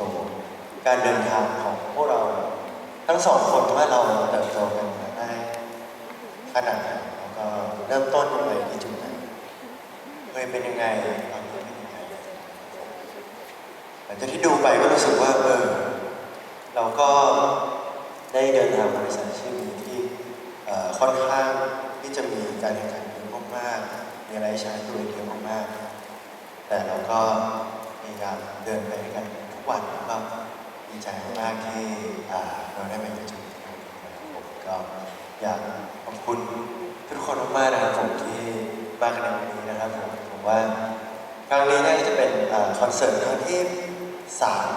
ชว์การเดินทางของพวกเรา ทั้งสองคนว่าเราเติบโตกันมาได้ขนาดไหนแล้วก็เริ่มต้นยังไงที่จุดไหนเคยเป็นยังไงตอนนี้เป็นยังไงหลังจากที่ดูไปก็รู้สึกว่าเออเราก็ได้เดินทางมาในสายอาชีพนี้ที่ค่อนข้างที่จะมีการแข่งขันเยอะมากๆมีอะไรใช้ตัวเองเยอะมากๆแต่เราก็พยายามเดินไปด้วยกัน วันก็ดีใจมากที่อ่าเราได้มาอยู่จุดนี้นะครับผมก็อยากขอบคุณทุกคนมากๆนะครับผมที่มากันในวันนี้นะครับผมผมว่าครั้งนี้น่าจะเป็นอคอนเสิร์ตครั้งที่สาม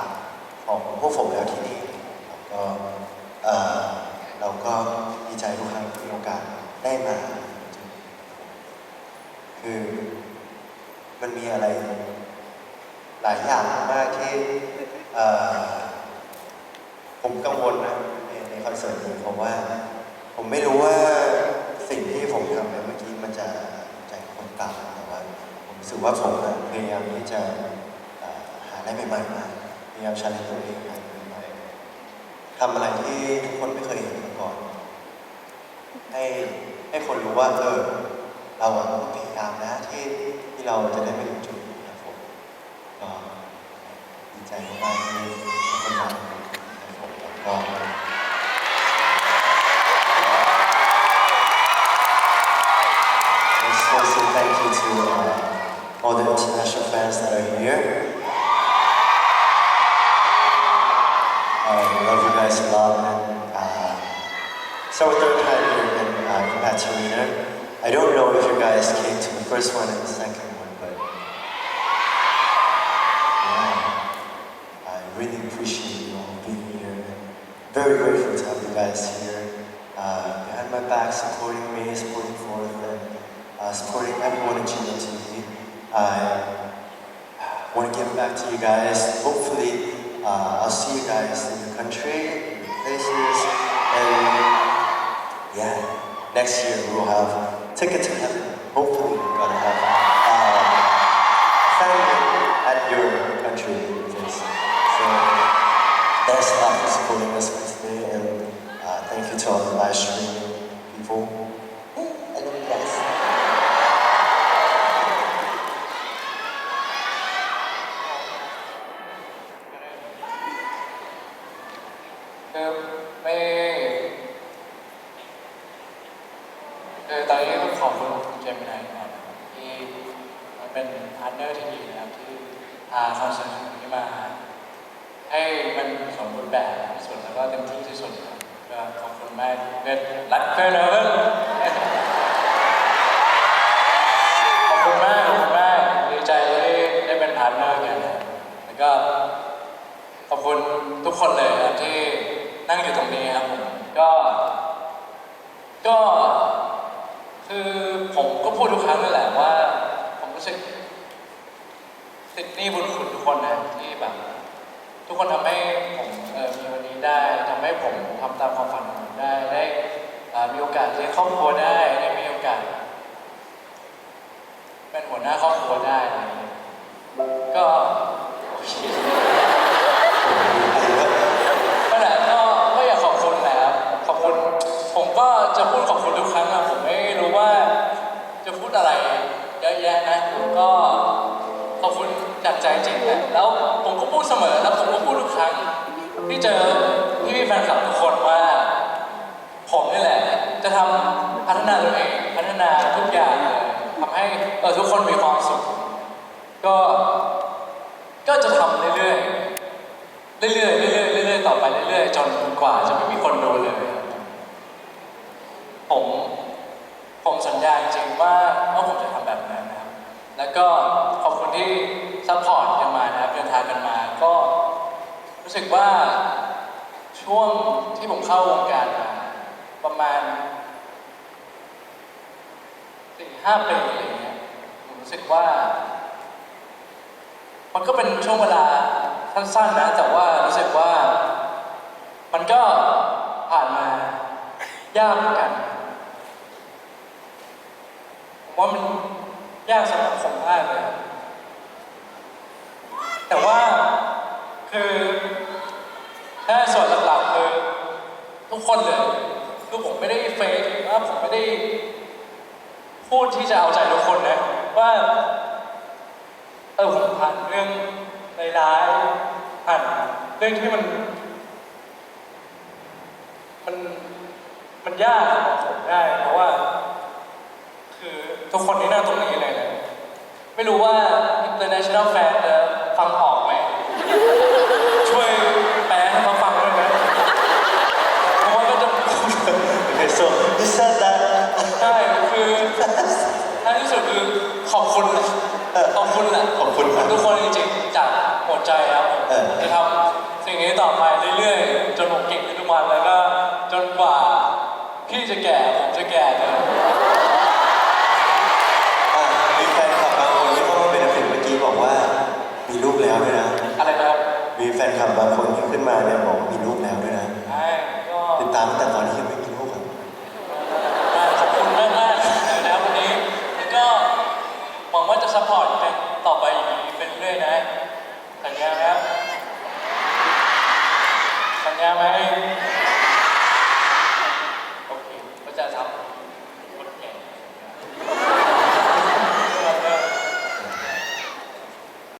ของพวกผมแล้วที่นี่แล้วก็เราก็ดีใจทุกครั้งที่มีโอกาสได้มาจุดนี้คือมันมีอะไรหลายอย่างมากที่ กังวลนะในในคอนเสิร์ตนี้เพราะว่า ผมไม่รู้ว่าสิ่งที่ผมทำไปเมื่อกี้มันจะใจคนตามแต่ว่าผมรู้สึกว่าผมอะพยายามที่จะอ่อหาอะไรใหม่ๆมาพยายามชันตัวเองหาอะไรใหม่ๆทำอะไรที่ทุกคนไม่เคยเห็นมาก่อน ให้ให้คนรู้ว่าเออเราอะต้องพยายามนะที่ที่เราจะได้ไปถึงจุดนี้ครับผมก็ดีใจมากๆที่ทุกคนมา so third time here in uh. I don't know if you guys came to the first one and the second one, but yeah, I really appreciate you all being here. Very grateful to have you guys here. Uh, behind my back, supporting me, supporting Fourth, and uh, supporting everyone Chino TV. I want to give back to you guys. Hopefully, uh, I'll see you guys in the country, in places, and yeah, next year we'll have Ticket to Heaven. Hopefully, we're gonna have คอนเสิร์ตนี้มา ให้มันสมบูรณ์แบบที่สุดแล้วก็เต็มที่ที่สุดครับก็ขอบคุณมากเกิดรักเกินเลยขอบคุณมากขอบคุณมากดีใจที่ได้เป็นพาร์ทเนอร์กันแล้วก็ขอบคุณทุกคนเลยครับที่นั่งอยู่ตรงนี้ครับก็ก็คือผมก็พูดทุกครั้งนั่นแหละว่า ผมรู้สึกติดห นี้บุญคุณทุกคนนะที่แบบทุกคนทำให้ผมมีวันนี้ได้ทำให้ผมทำตามความฝันของผมได้ได้มีโอกาสเลี้ยงครอบครัวได้ได้มีโอกาสเป็นหัวหน้าครอบครัวได้อะไรเงี้ยก็โอเคนั่นแหละก็ก็อยากขอบคุณนะครับขอบคุณผมก็จะพูดขอบคุณทุกครั้งอะผมไม่รู้ว่า จะพูดอะไรเยอะแยะนะผมก็ ใจจริงนะแล้วผมก็พูดเสมอแล้วผมก็พูดทุกครั้งที่เจอพี่พี่แฟนคลับทุกคนว่า ผมนี่แหละ จะทำพัฒนาตัวเองพัฒนาทุกอย่างเลยทำให้เออทุกคนมีความสุข ก็ก็จะทำเรื่อยๆ เรื่อยๆ เรื่อยๆ เรื่อยๆ ต่อไปเรื่อยๆ จนกว่าจะไม่มีคนดูเลย ผม ผมสัญญาจริงว่าว่าผมจะทำแบบนั้นนะครับ แล้วก็ กันมา ก็รู้สึกว่าช่วงที่ผมเข้าวงการมาประมาณสี่ห้าปีอะไรเงี้ยผมรู้สึกว่า มันก็เป็นช่วงเวลาสั้นๆนะแต่ว่ารู้สึกว่า มันก็ผ่านมายากเหมือนกันผมว่ามันยากสำหรับผมมากเลย แต่ว่าคือแค่ส่วนหลักๆคือทุกคนเลยคือผมไม่ได้เฟกว่าผมไม่ได้พูดที่จะเอาใจทุกคนนะว่าเออผมผ่านเรื่องร้ายๆผ่านเรื่องที่มัน มันมันยากสำหรับผมได้ เพราะว่า คือทุกคนที่นั่งตรงนี้เลยนะไม่รู้ว่า international fan จะ ฟังออกไหม ช่วยแปลให้เขาฟังด้วยไหมเพราะว่าก็จะ Okay, so you said that ใช่คือท้ายที่สุดคือขอบคุณแหละขอบคุณแหละขอบคุณครับทุกคนจริงๆจากหัวใจครับผมเออ จะทำสิ่งนี้ต่อไปเรื่อยๆ จนผมเก่งขึ้นทุกวันแล้วก็จนกว่าพี่จะแก่ผมจะแก่เล É, mas...